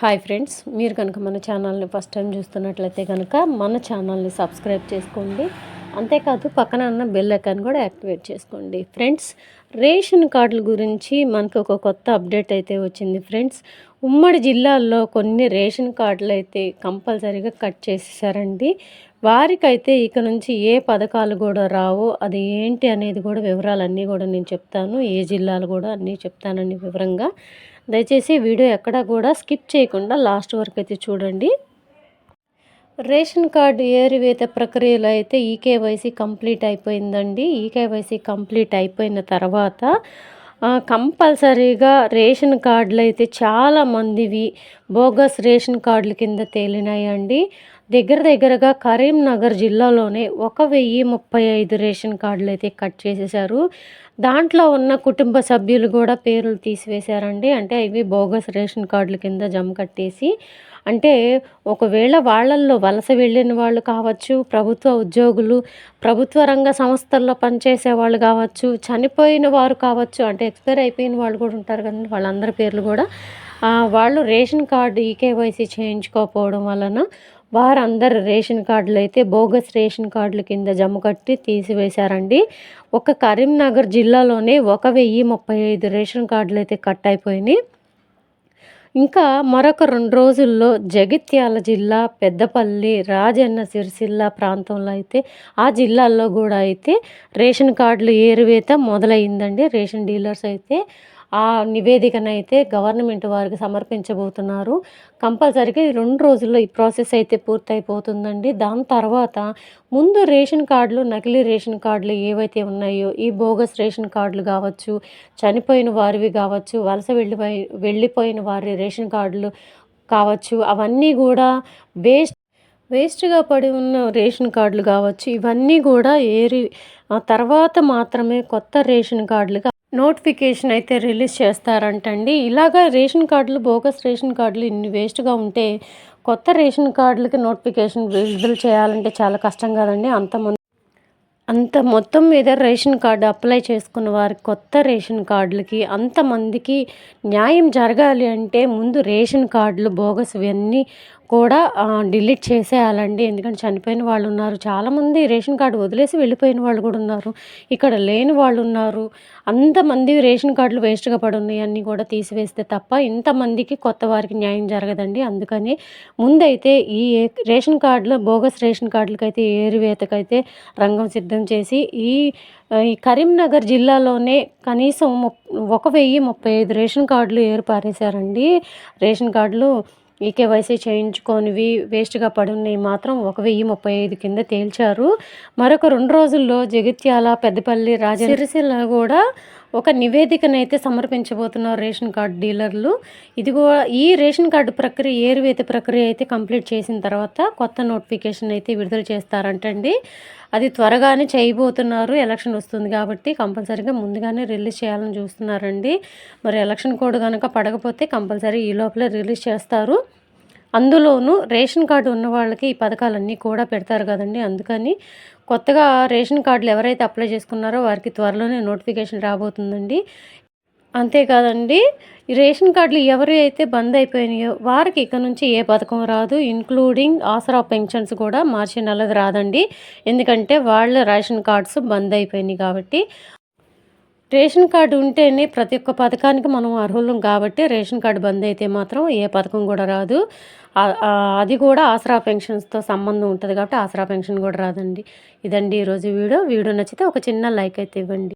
Hi friends మీరు కనుక మన ఛానల్ని ఫస్ట్ టైం చూస్తున్నట్లయితే కనుక మన ఛానల్ని సబ్స్క్రైబ్ చేసుకోండి. అంతేకాదు పక్కన ఉన్న బెల్ ఐకాన్ కూడా యాక్టివేట్ చేసుకోండి. ఫ్రెండ్స్ రేషన్ కార్డుల గురించి మనకు ఒక కొత్త అప్డేట్ అయితే వచ్చింది ఫ్రెండ్స్ ఉమ్మడి జిల్లాల్లో కొన్ని రేషన్ కార్డులు అయితే కంపల్సరీగా కట్ చేసేసారండి. వారికైతే ఇక నుంచి ఏ పథకాలు కూడా రావు. అది ఏంటి అనేది కూడా వివరాలన్నీ కూడా నేను చెప్తాను. ఏ జిల్లాలు కూడా అన్నీ చెప్తానండి వివరంగా. దయచేసి వీడియో ఎక్కడా కూడా స్కిప్ చేయకుండా లాస్ట్ వరకు అయితే చూడండి. రేషన్ కార్డు ఏరివేత ప్రక్రియలో అయితే ఈకేవైసీ కంప్లీట్ అయిపోయిందండి. ఈకేవైసీ కంప్లీట్ అయిపోయిన తర్వాత కంపల్సరీగా రేషన్ కార్డులు అయితే చాలామందివి బోగస్ రేషన్ కార్డుల కింద తేలినాయండి. దగ్గర దగ్గరగా కరీంనగర్ జిల్లాలోనే ఒక వెయ్యి ముప్పై ఐదు రేషన్ కార్డులు అయితే కట్ చేసేసారు దాంట్లో ఉన్న కుటుంబ సభ్యులు కూడా పేర్లు తీసివేశారండి. అంటే ఇవి బోగస్ రేషన్ కార్డుల కింద జమ కట్టేసి అంటే ఒకవేళ వాళ్ళల్లో వలస వెళ్ళిన వాళ్ళు కావచ్చు ప్రభుత్వ ఉద్యోగులు ప్రభుత్వ రంగ సంస్థల్లో పనిచేసే వాళ్ళు కావచ్చు చనిపోయిన వారు కావచ్చు అంటే ఎక్స్పైర్ అయిపోయిన వాళ్ళు కూడా ఉంటారు కదండి వాళ్ళందరి పేర్లు కూడా వాళ్ళు రేషన్ కార్డు ఈకేవైసీ చేయించుకోకపోవడం వలన వారందరు రేషన్ కార్డులు అయితే బోగస్ రేషన్ కార్డుల కింద జమ కట్టి తీసివేశారండి. ఒక కరీంనగర్ జిల్లాలోనే ఒక వెయ్యి ముప్పై ఐదు రేషన్ కార్డులు అయితే కట్ అయిపోయినాయి. ఇంకా మరొక రెండు రోజుల్లో జగిత్యాల జిల్లా పెద్దపల్లి రాజన్న సిరిసిల్ల ప్రాంతంలో అయితే ఆ జిల్లాల్లో కూడా అయితే రేషన్ కార్డులు ఏరువేత మొదలైందండి. రేషన్ డీలర్స్ అయితే ఆ నివేదికనైతే గవర్నమెంట్ వారికి సమర్పించబోతున్నారు. కంపల్సరీగా ఈ రెండు రోజుల్లో ఈ ప్రాసెస్ అయితే పూర్తయిపోతుందండి. దాని తర్వాత ముందు రేషన్ కార్డులు నకిలీ రేషన్ కార్డులు ఏవైతే ఉన్నాయో ఈ బోగస్ రేషన్ కార్డులు కావచ్చు చనిపోయిన వారివి కావచ్చు వలస వెళ్ళిపోయి వెళ్ళిపోయిన వారి రేషన్ కార్డులు కావచ్చు అవన్నీ కూడా వేస్ట్ వేస్ట్గా పడి ఉన్న రేషన్ కార్డులు కావచ్చు ఇవన్నీ కూడా ఏరి తర్వాత మాత్రమే కొత్త రేషన్ కార్డులుగా నోటిఫికేషన్ అయితే రిలీజ్ చేస్తారంటండి. ఇలాగా రేషన్ కార్డులు బోగస్ రేషన్ కార్డులు ఇన్ని వేస్ట్గా ఉంటే కొత్త రేషన్ కార్డులకి నోటిఫికేషన్ విడుదల చేయాలంటే చాలా కష్టం కదండి. అంతమంది అంత మొత్తం మీద రేషన్ కార్డు అప్లై చేసుకున్న వారి కొత్త రేషన్ కార్డులకి అంతమందికి న్యాయం జరగాలి అంటే ముందు రేషన్ కార్డులు బోగస్ ఇవన్నీ కూడా డిలీట్ చేసేయాలండి. ఎందుకంటే చనిపోయిన వాళ్ళు ఉన్నారు. చాలామంది రేషన్ కార్డు వదిలేసి వెళ్ళిపోయిన వాళ్ళు కూడా ఉన్నారు. ఇక్కడ లేని వాళ్ళు ఉన్నారు. అంతమంది రేషన్ కార్డులు వేస్ట్గా పడి ఉన్నాయి. అన్నీ కూడా తీసివేస్తే తప్ప ఇంతమందికి కొత్త వారికి న్యాయం జరగదండి. అందుకని ముందైతే ఈ రేషన్ కార్డులో బోగస్ రేషన్ కార్డులకైతే ఏరివేతకైతే రంగం సిద్ధం చేసి ఈ ఈ కరీంనగర్ జిల్లాలోనే కనీసం ఒక వెయ్యి ముప్పై ఐదు రేషన్ కార్డులు ఏర్పారేశారండి. రేషన్ కార్డులు ఈ కేవైసీ చేయించుకోనివి వేస్ట్గా పడున్నాయి మాత్రం ఒక వెయ్యి ముప్పై ఐదు కింద తేల్చారు. మరొక రెండు రోజుల్లో జగిత్యాల పెద్దపల్లి రాజరిసిల్ల కూడా ఒక నివేదికనైతే సమర్పించబోతున్నారు రేషన్ కార్డు డీలర్లు. ఇది కూడా ఈ రేషన్ కార్డు ప్రక్రియ ఏరువేత ప్రక్రియ అయితే కంప్లీట్ చేసిన తర్వాత కొత్త నోటిఫికేషన్ అయితే విడుదల చేస్తారంటండి. అది త్వరగానే చేయబోతున్నారు. ఎలక్షన్ వస్తుంది కాబట్టి కంపల్సరీగా ముందుగానే రిలీజ్ చేయాలని చూస్తున్నారండి. మరి ఎలక్షన్ కోడ్ కనుక పడకపోతే కంపల్సరీ ఈ లోపలే రిలీజ్ చేస్తారు. అందులోనూ రేషన్ కార్డు ఉన్న వాళ్ళకి ఈ పథకాలన్నీ కూడా పెడతారు కదండి. అందుకని కొత్తగా రేషన్ కార్డులు ఎవరైతే అప్లై చేసుకున్నారో వారికి త్వరలోనే నోటిఫికేషన్ రాబోతుందండి. అంతేకాదండి రేషన్ కార్డులు ఎవరు అయితే బంద్ అయిపోయినాయో వారికి ఇక నుంచి ఏ పథకం రాదు. ఇంక్లూడింగ్ ఆసరా పెన్షన్స్ కూడా మార్చి నెలది రాదండి. ఎందుకంటే వాళ్ళ రేషన్ కార్డ్స్ బంద్ అయిపోయినాయి కాబట్టి. రేషన్ కార్డు ఉంటేనే ప్రతి ఒక్క పథకానికి మనం అర్హులం కాబట్టి రేషన్ కార్డు బంద్ అయితే మాత్రం ఏ పథకం కూడా రాదు. అది కూడా ఆసరా పెన్షన్స్తో సంబంధం ఉంటుంది కాబట్టి ఆసరా పెన్షన్ కూడా రాదండి. ఇదండి ఈరోజు వీడియో. వీడియో నచ్చితే ఒక చిన్న లైక్ అయితే ఇవ్వండి.